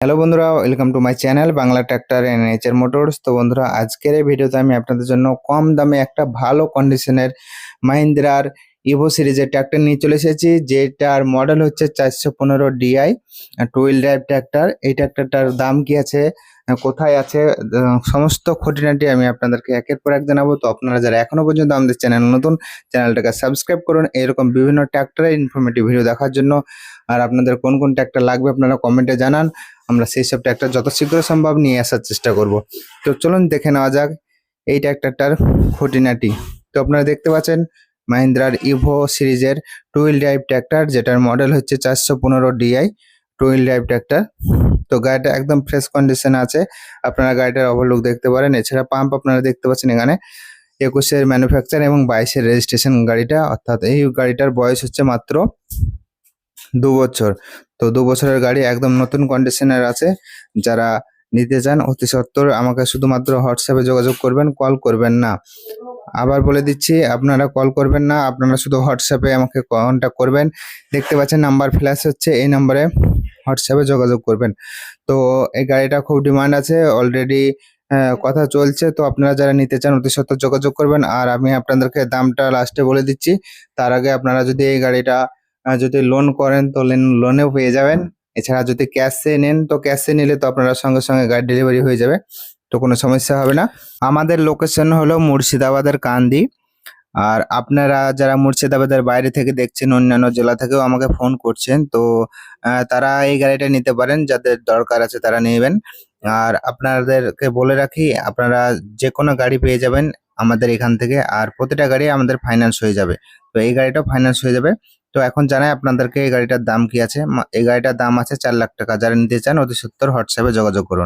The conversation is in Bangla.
হ্যালো বন্ধুরা welcome to my channel Bangla tractor and nature motors তো বন্ধুরা, আজকের এই ভিডিওতে আমি আপনাদের জন্য কম দামে একটা ভালো কন্ডিশনের মাহিন্দ্রার ইভো সিরিজের ট্র্যাক্টর নিয়ে চলে এসেছি, যেটার মডেল হচ্ছে চারশো পনেরো DI two wheel drive tractor এই ট্র্যাক্টরটার দাম কি আছে, কোথায় আছে, সমস্ত খুঁটিনাটি আমি আপনাদেরকে একের পর এক জানাব। তো আপনারা যারা এখনও পর্যন্ত আমাদের চ্যানেল নতুন চ্যানেলটাকে সাবস্ক্রাইব করুন। এরকম বিভিন্ন ট্র্যাক্টরের ইনফরমেটিভ ভিডিও দেখার জন্য। আর আপনাদের কোন কোন ট্র্যাক্টর লাগবে, আপনারা কমেন্টে জানান। আমরা সেই সব ট্র্যাক্টর যত শীঘ্র সম্ভব নিয়ে আসার চেষ্টা করব। তো চলুন দেখে নেওয়া যাক এই ট্র্যাক্টরটার খুঁটিনাটি। তো আপনারা দেখতে পাচ্ছেন, মাহিন্দ্রার ইভো সিরিজের টু হুইল ড্রাইভ ট্র্যাক্টর যেটার মডেল হচ্ছে চারশো পনেরো DI two wheel drive tractor তো গাড়িটা একদম ফ্রেশ কন্ডিশন আছে। আপনারা গাড়িটার ওভারলুক দেখতে পারেন। এছাড়া পাম্প আপনারা দেখতে পাচ্ছেন এখানে একুশের ম্যানুফ্যাকচার এবং বাইশের রেজিস্ট্রেশন গাড়িটা। অর্থাৎ এই গাড়িটার বয়স হচ্ছে মাত্র দু বছর তো দু বছরের গাড়ি একদম নতুন কন্ডিশনের আছে। যারা নিতে চান, অতি সত্বর আমাকে শুধুমাত্র হোয়াটসঅ্যাপে যোগাযোগ করবেন কল করবেন না। আবার বলে দিচ্ছি, আপনারা কল করবেন না, আপনারা শুধু হোয়াটসঅ্যাপে আমাকে কন্ট্যাক্ট করবেন। দেখতে পাচ্ছেন নাম্বার ফ্ল্যাশ হচ্ছে, এই নাম্বারে হোয়াটসঅ্যাপে যোগাযোগ করবেন। তো এই গাড়িটা খুব ডিমান্ড আছে অলরেডি কথা চলছে। তো আপনারা যারা নিতে চান, অতি সত্বর যোগাযোগ করবেন। আর আমি আপনাদেরকে দামটা লাস্টে বলে দিচ্ছি। তার আগে আপনারা যদি এই গাড়িটা যদি লোন করেন তো লোনেও পেয়ে যাবেন। এছাড়া যদি ক্যাশে নেন, তো ক্যাশে নিলে তো আপনারা সঙ্গে সঙ্গে গাড়ি ডেলিভারি হয়ে যাবে, তো কোনো সমস্যা হবে না। আমাদের লোকেশন হলো মুর্শিদাবাদের কান্দি। আর আপনারা যারা মুর্শিদাবাদের বাইরে থেকে দেখছেন, অন্যান্য জেলা থেকেও আমাকে ফোন করছেন, তো তারা এই গাড়িটা নিতে পারেন, যাদের দরকার আছে তারা নেবেন। আর আপনাদেরকে বলে রাখি, আপনারা যে কোনো গাড়ি পেয়ে যাবেন আমাদের এখান থেকে, আর প্রতিটা গাড়ি আমাদের ফাইন্যান্স হয়ে যাবে। তো এই গাড়িটাও ফাইন্যান্স হয়ে যাবে। তো এখন জানাই আপনাদেরকে এই গাড়িটার দাম কি আছে। এই গাড়িটার দাম আছে চার লাখ টাকা। যারা নিতে চান অতি সত্তর হোয়াটসঅ্যাপে যোগাযোগ করুন।